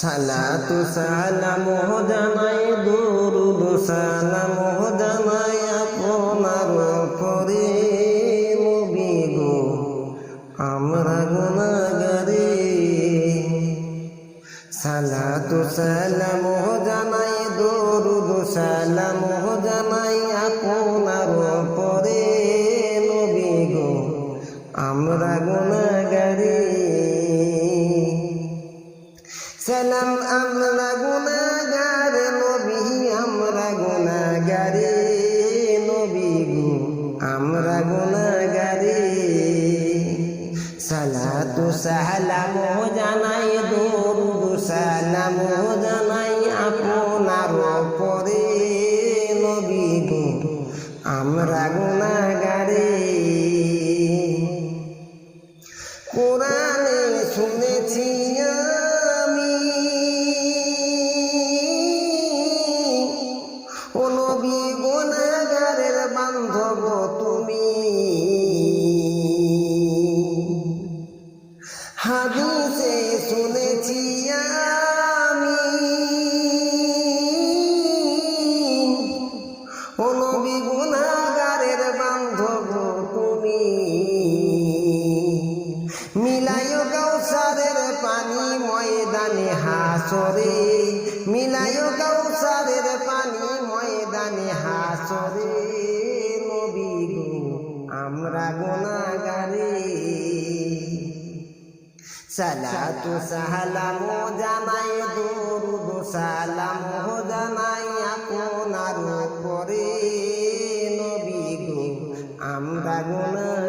সালাতু সালাম জানাই দুরুদ, সালাম জানাই আপনার পরে নবী গো। আমরা গুনাহগারি সালাতু সালাম জানাই দুরুদ, সালাম জানাই আপনার পরে নবী গো। আমরা গুনাহগারি সালাম আমরা গুনাগার নবী আমরা গুনাগারে নবী গো আমরা গুনাগারে সালাতু সালাম জানাই, দরুদ সালাম জানাই আপনার পরে নবী গো আমরা গুনাগারে ময়দানে হাসরে মিলায়ো কাউসারের পানি ময়দানে হাসরে। নবী আমরা গুনাহগারে। সালাতু সালাম জানাই দরুদ সালাম জানাই আপনার পরে নবী গো, আমরা গুনাহ